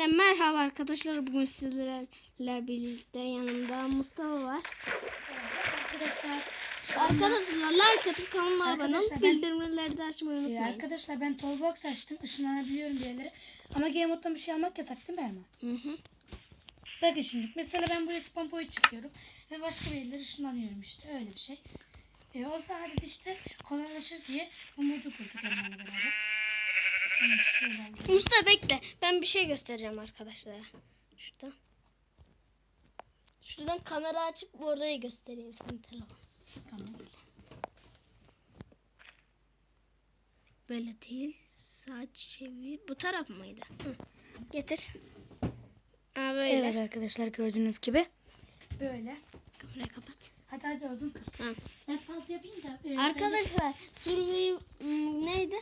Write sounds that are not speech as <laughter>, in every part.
Yeniden merhaba arkadaşlar. Bugün sizlerle birlikte yanımda Mustafa var. Arkadaşlar, Arkadaşlar like atıp kanalıma abone olup bildirimleri de açmayı Ee, unutmayın. arkadaşlar ben Tollbox açtım. Işınlanabiliyorum bir yerlere. Ama Game Mode'dan bir şey almak yasak değil mi Erman? Hı hı. Bakın şimdi. Mesela ben buraya spam point çıkıyorum. Ve başka bir yerlere ışınlanıyorum işte. Öyle bir şey. E, o sayede işte kolaylaşır diye bu modu kurduk Erman'la beraber. Mustafa bekle. Ben bir şey göstereceğim arkadaşlara. Şurada. Şuradan kamera açıp orayı göstereyim senin telefon. Tamam. Böyle değil. Sağ çevir. Bu taraf mıydı? Hı. Getir. Aa böyle. Evet arkadaşlar gördüğünüz gibi. Böyle. Kamerayı kapat. Hadi hadi odun kır. Tamam. Ben fazla yapayım da. e, Arkadaşlar Survey hmm, neydi?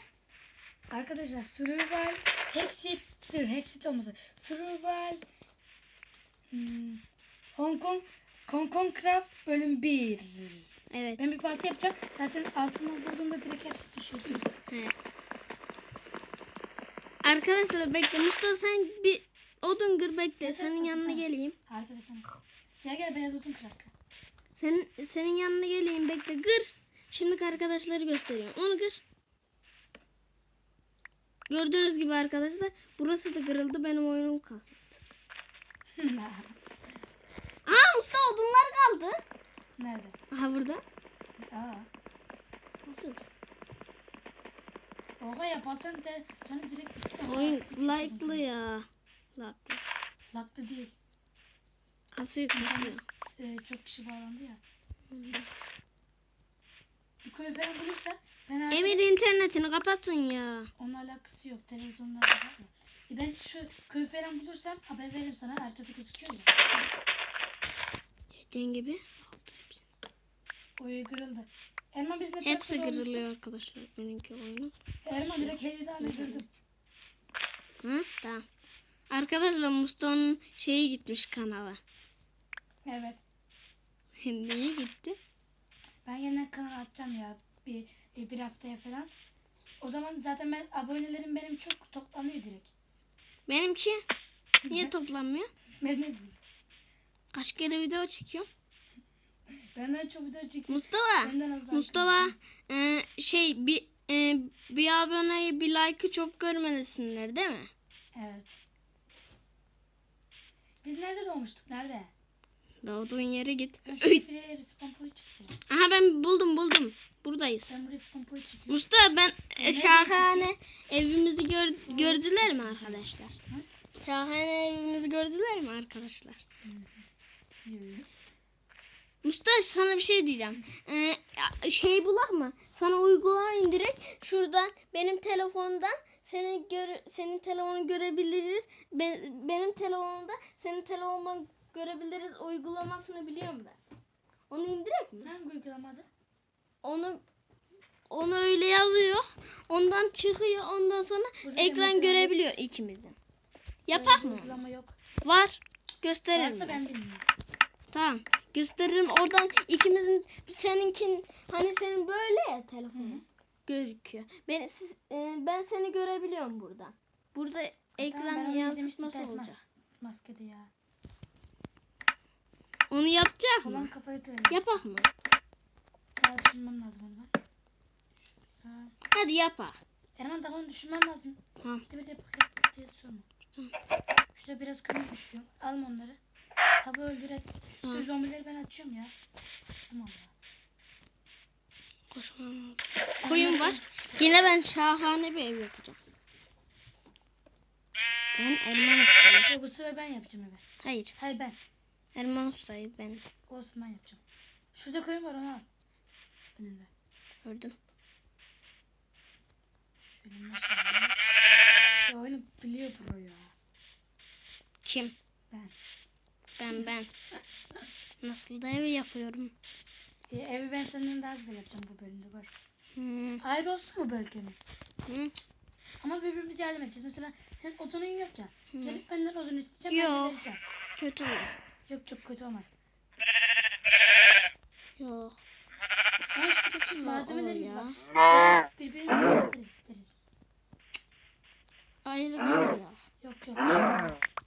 Arkadaşlar Survival Hexit dur Hexit olmasın. Survival hmm, Hong Kong Hong Kong Craft bölüm 1. Evet. Ben bir parti yapacağım. Zaten altından vurduğumda direkt hepsi düşürdü. He. Arkadaşlar bekle Mustafa sen bir odun kır bekle senin yanına geleyim. Hadi sen. Gel gel beyaz odun kırak. Senin senin yanına geleyim bekle kır. Şimdi arkadaşları gösteriyorum. Onu kır. Gördüğünüz gibi arkadaşlar burası da kırıldı benim oyunum kasıldı. <laughs> Aa Mustafa odunlar kaldı. Nerede? Aha burada. Aa. Nasıl? Oha yaparsan de canı direkt bitti. Oyun like'lı ya. Like'lı. Laklı değil. Kasıyor kasıyor. Ee, çok kişi bağlandı ya. Bir falan bulursa ben artık Emir internetini kapatsın ya. Onun alakası yok. Televizyonlarda var mı? E ben şu köy falan bulursam haber veririm sana. Haritada gözüküyor ya. Dediğin gibi. Oyu kırıldı. Erman biz ne Hepsi olmuştuk? kırılıyor arkadaşlar benimki oyunu. Erman direkt tane kırdım. Hı? Tamam. Arkadaşlar Mustafa'nın şeyi gitmiş kanala. Evet. <laughs> Niye gitti? Açacağım ya. Bir, bir, haftaya falan. O zaman zaten ben abonelerim benim çok toplanıyor direkt. Benimki niye toplanmıyor? Ben ne bileyim. Kaç kere video çekiyorum? Benden çok video çekiyor. Mustafa, Mustafa e, şey bir e, bir aboneyi bir like'ı çok görmelisinler değil mi? Evet. Biz nerede doğmuştuk? Nerede? Doğduğun yere git. Spam point çıkacağım. Aha ben buldum buldum. Buradayız. Ben point çıkıyorum. Mustafa ben e, şahane evimizi gör, gördüler mi arkadaşlar? Şahane evimizi gördüler mi arkadaşlar? Yürü. Mustafa sana bir şey diyeceğim. Ee, şey bulak mı? Sana uygulama indirek. Şuradan benim telefondan seni gör, senin telefonu görebiliriz. Ben, benim telefonumda senin telefondan görebiliriz uygulamasını biliyorum ben. Onu indirek mi? Hangi uygulamada? Onu onu öyle yazıyor. Ondan çıkıyor. Ondan sonra Burada ekran görebiliyor ikimizin. Yapak mı? Uygulama yok. Var. Gösteririm. Varsa ben. bilmiyorum. Tamam. Gösteririm. Oradan ikimizin seninkin hani senin böyle ya telefonun gözüküyor. Ben e, ben seni görebiliyorum buradan. Burada ekran Tamam, yansıtması olacak. mas- Maskede ya. Onu yapacak mı? kafayı dönelim. Yapak mı? Daha düşünmem lazım onu. Ha. Hadi yapak. Erman daha onu düşünmem lazım. Tamam. Bir de yap yap diye. Tamam. Şurada biraz kömür düşüyorum. Alma onları. Hava öldüren. Tamam. Şu zombileri ben açıyorum ya. Tamam ya. Koşmam lazım. Koyun var. Yine ben şahane bir ev yapacağım. Ben ustayım. Yok bu sefer ben yapacağım eve. Hayır. Hayır ben. Erman ustayım ben. Olsun ben yapacağım. Şurada koyun var onu al. Önünde. Gördüm. Şöyle. Ya oyunu biliyor ya. Kim? Ben. Ben ben. Nasıl da ev yapıyorum. E, evi ben senden daha güzel yapacağım bu bölümde bak. Hmm. Ayrı olsun mu bölgemiz? Hı. Ama birbirimize yardım edeceğiz. Mesela senin odunun yok ya. Gelip benden odun isteyeceğim. Ben Yok. vereceğim. Kötü olur. Yok çok kötü olmaz. <laughs> Yok. Ama işte olur malzemelerimiz var. Birbirimize isteriz ayrı kalıyor. Yok yok. <laughs>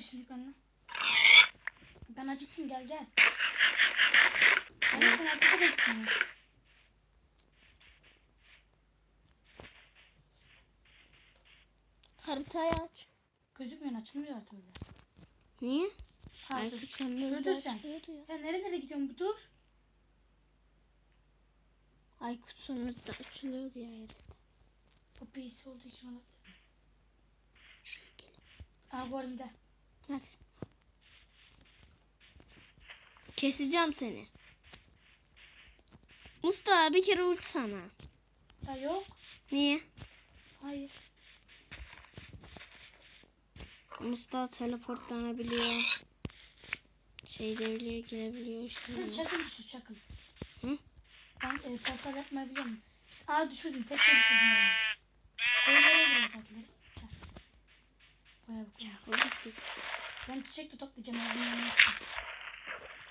Şimdi benimle. Ben acıktım gel gel. Ben sen arkada bekliyorum. Haritayı aç. Gözükmüyor açılmıyor artık öyle. Niye? Aykut sen nerede dur sen. ya? Nerelere gidiyorsun bir dur. Aykut sonunda açılıyordu ya herhalde. O PC olduğu için olabilir. Şuraya gelin. Aa bu arada. Hadi. Keseceğim seni. Mustafa bir kere uçsana. Ya yok. Niye? Hayır. Mustafa teleportlanabiliyor. Şey devriliyor, girebiliyor. Işte. çakıl düşür çakıl. Hı? Ben e, portal yapmayı biliyor musun? Aa düşürdüm. Tek de düşürdüm yani. Böyle olur oradakileri. Heh. Baya bu kadar. Hadi şur. Ben çiçek de toplayacağım.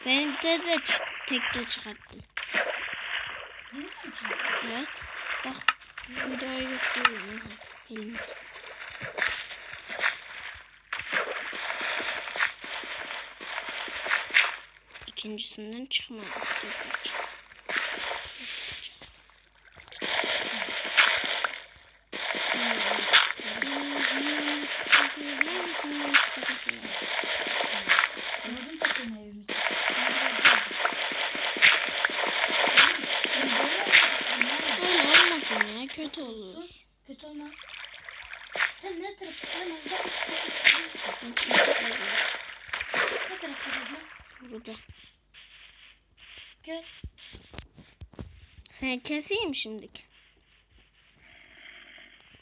Ben de de tekte çıkarttım. Dinliyor musun? Evet. Bak videoyu gösteriyorum. Elimde. İkincisinden çıkmadı. Anladın takımı evimizde. Öyle olmasın ya kötü olur. Kötü olmaz. Sen ne tarafta? Mısın? Ben çıkmadım. Ne tarafta? Burada. Gel. Sen keseyim şimdiki.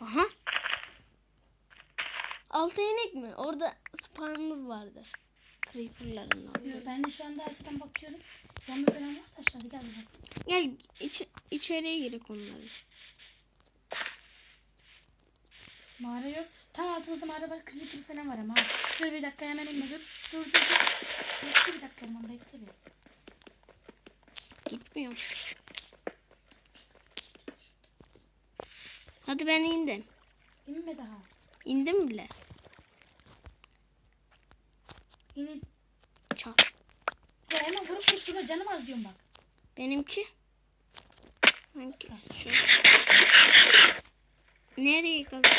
Aha. Altı inek mi? Orada spawner vardır. Creeper'ların orada. Ben de şu anda haritadan bakıyorum. Yanma falan var da aşağıda gel bakalım. Gel iç, içeriye girek onların. Mağara yok. Tam altımızda mağara var. Creeper falan var ama. Dur bir dakika hemen inme dur. Dur dur dur. Bekle bir dakika hemen bekle bir. Gitmiyorum. Hadi ben indim. İnme daha. İndim bile. İnin. Çak. Ya hemen vurup durma canım az diyorum bak. Benimki. Hangi? Şu. Nereye kazandın?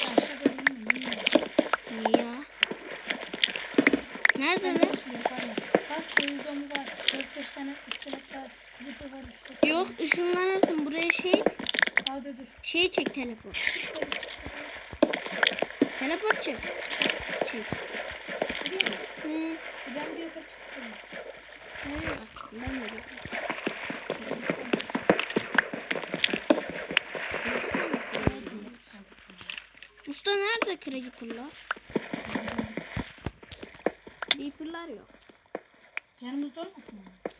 Ya aşağıda inme. Niye ya? Neredeler? Bak koyu zombi var. 4-5 tane iskelet var. Creeper var 3 Yok ışınlanırsın buraya şey Aa dur şey çek teleport. Böyle çık. Teleport çek. Çek. Hı. Ben bir yukarı çıktım. Hayır ben de. Usta nerede creeper'lar? Creeper'lar yok. Yanımızda olmasın mı?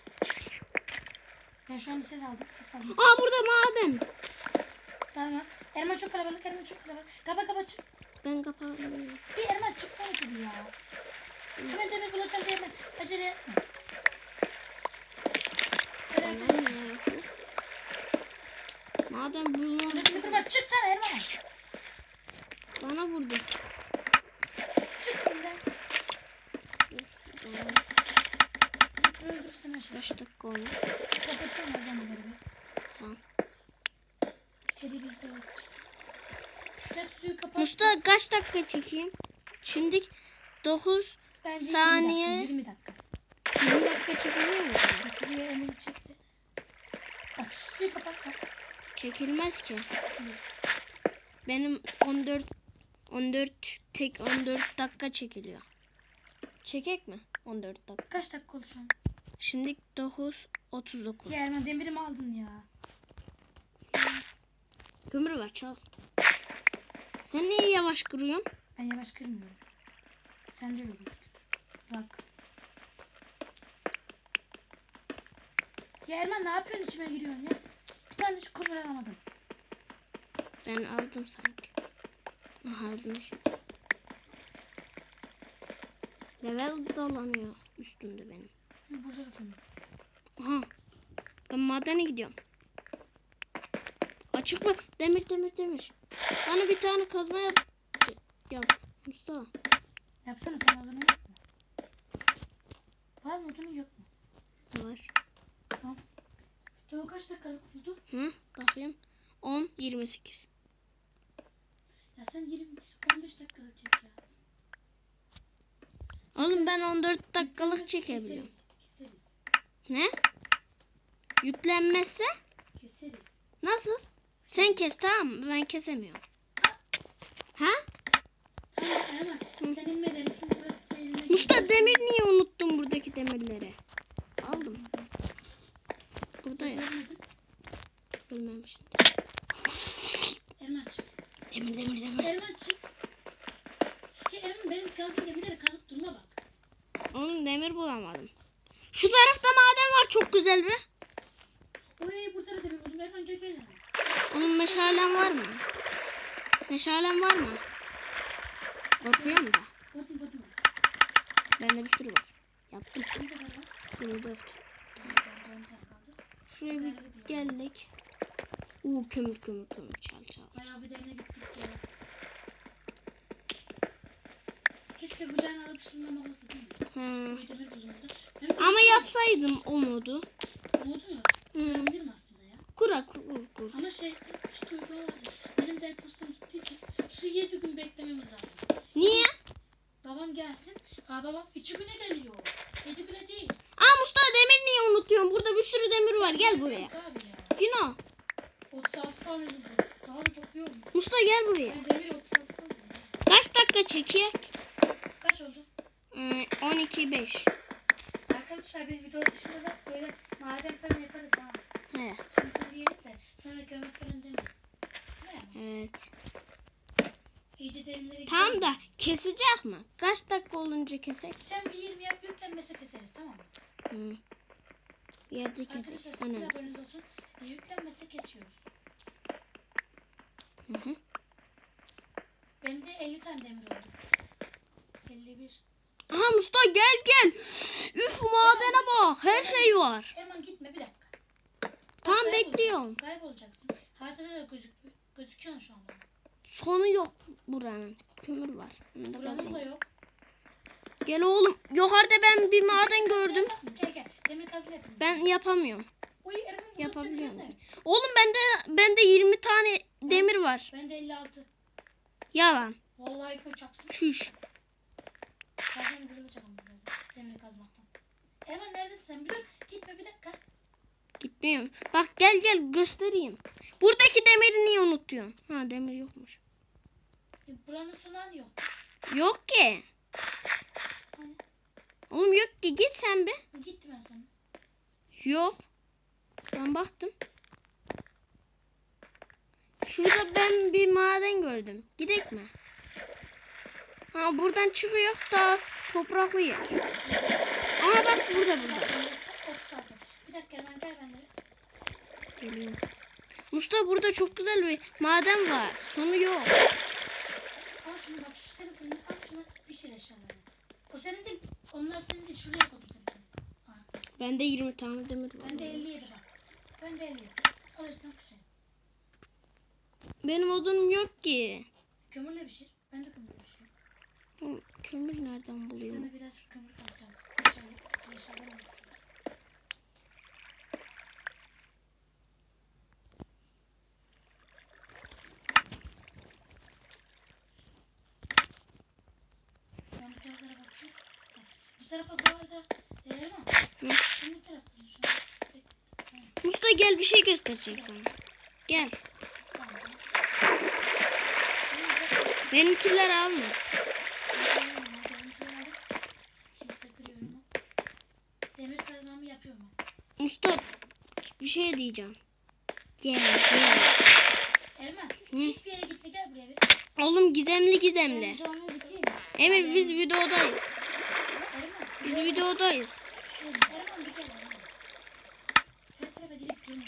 Ben şu anda ses aldım. Ses aldım. Aa burada maden. Tamam. Erman çok kalabalık. Erman çok kalabalık. Kapa kapa çık. Ben kapamıyorum. Bir Erman çıksana tabii ya. Hemen demir bulacağım diye hemen. Acele etme. Maden bulmam. Demir var. Çıksana Erman. Bana vurdu. Çık buradan. Öldürsün aşağı. Kaç dakika olmuş? Kapatıyorum o zombileri bir. Tamam. İçeri biz de yok. Kapat. Mustafa kaç dakika çekeyim? Şimdi 9 Bence saniye. 20 dakika. 20 dakika? 20 dakika. Buraya Emir çekti. Bak şu suyu kapatma. Çekilmez ki. Çekiliyor. Benim 14 14 tek 14 dakika çekiliyor. Çekek mi? 14 dakika. Kaç dakika oldu şu an? Şimdi 9 39. Ya Erman demirimi aldın ya. Kömür var çal. Sen niye yavaş kuruyorsun? Ben yavaş kırmıyorum. Sen de öyle. Bak. Ya Erman ne yapıyorsun içime giriyorsun ya? Bir tane hiç kömür alamadım. Ben aldım sanki. Aha, aldım işte. Level dolanıyor üstümde benim. Burada da kömür. Aha. Ben madene gidiyorum. Açık mı? Demir demir demir. Bana bir tane kazma yap. Yap. Mustafa. Yapsana sen odunu yok mu? Var mı odunun yok mu? Var. Tamam. Doğu kaç dakikalık oldu? Hı? Bakayım. 10 28. Ya sen 20 15 dakikalık çek ya. Oğlum ben 14 dakikalık Keseriz, çekebiliyorum. Keseriz. Ne? Yüklenmezse Keseriz. nasıl? Sen kes tamam mı? Ben kesemiyorum. Ha? Tamam Erman. Sen inme derim çünkü burası eline Mustafa demir niye unuttun buradaki demirleri? Aldım. Burada ya. Görmedim. Ölmemişim. Erman çık. Demir demir demir. Erman çık. Ya Erman benim kazdığım demirleri kazıp durma bak. Oğlum demir bulamadım. Şu tarafta maden var çok güzel bir. Oy burada da demir buldum. Erman gel gel. Erman. Onun meşalen var mı? Meşalen var mı? Bakıyorum da. Bende bir sürü var. Yaptım. Ne kadar var? 24. Tamam ben de 10 tane kaldı. Şuraya bir geldik. Uuu kömür kömür kömür çal çal. Bayağı bir derine gittik ya. Keşke kucağına alıp ışınlamak olsa değil mi? Hı. Oy demir buldum burada. Ben bir Ama yapsaydım o modu. Oldu mu? Hı. Yapabilirim aslında ya. Kura kur kur. Ama şey işte uygulama Benim del postum şu 7 gün beklememiz lazım. Niye? Babam gelsin. Ha babam 2 güne geliyor. 7 güne değil. Aa Mustafa demir niye unutuyorsun? Burada bir sürü demir var. Gel buraya. Cino. 36 tane buldum. Daha da topluyorum. Mustafa gel buraya. Ben demir 36 tane. Kaç dakika çekecek? Kaç oldu? Ee, 12 5. Arkadaşlar biz video dışında da böyle maden falan yaparız ha. He. Şimdi de sonra kömür falan. Değil mi? Evet. İyice derinlere Tamam da kesecek mi? Kaç dakika olunca kesek? Sen bir 20 yap yüklenmese keseriz tamam mı? Hı. Bir yerde Arkadaşlar kesek. sizin de haberiniz Önemsiz. olsun. E, yüklenmese kesiyoruz. Hı hı. Bende 50 tane demir oldu. 51. Aha Mustafa gel gel. Üf madene bak. Her şey var. Hemen gitme bir dakika. Tamam Kaybolacaksın, bekliyorum. Kaybolacaksın. Haritada da gözük gözüküyor şu anda. Sonu yok buranın. Kömür var. Onu da Buranın kazayım. da yok. Gel oğlum. Yukarıda ben bir maden gördüm. Gel gel. Demir kazma yapalım. Ben yapamıyorum. Oy Erman bu Yapabiliyorum. demir ne? Oğlum bende bende 20 tane demir var. Bende 56. Yalan. Vallahi koy çapsın. Çüş. Kazmam kırılacak ama. Demir kazmaktan. Erman neredesin sen biliyor Gitme bir dakika. Gitmiyorum. Bak gel gel göstereyim. Buradaki demiri niye unutuyorsun? Ha demir yokmuş. E, Buranın sonu yok. Yok ki. Hani Oğlum yok ki git sen bir. gitti ben sonra. Yok. Ben baktım. Şurada ben bir maden gördüm. Gidek mi? Ha buradan çıkıyor da topraklı yer. Aa bak burada burada. 36. Bir dakika Erman gel benimle. Geliyorum. Mustafa burada çok güzel bir maden var. Sonu yok. Al şunu bak şu senin fırını al şuna pişir eşyalarını. O senin değil. Onlar senin değil. Şuraya koydum seni. Bende 20 tane demir var. Bende 57 bak. Bende 57. Alırsan güzel. Benim odunum yok ki. Kömürle pişir. Ben de kömürle. Oğlum, Kömür nereden bulayım? Sana biraz kömür katacağım. Aşağıya, aşağıdan mı? Ben bu taraflara bakıyorum. Bak, Bu tarafa bu arada e, Erman. Sen ne taraftasın şu an? Mustafa gel bir şey göstereceğim sana. Gel. Benimkiler alma. Demir kazmamı yapıyorum ben. Mustafa bir şey diyeceğim. Gel gel. Erman Hı. hiçbir yere gitme gel buraya bir. Oğlum gizemli gizemli. videomu bitireyim. Emir biz videodayız. Erman. Biz videodayız. Erman bir gel. Erman. Her tarafa gidip durma.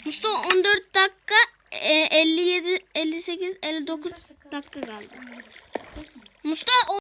Mustafa 14 dakika e, 57 58 59 Kaç dakika? kaldı. Mustafa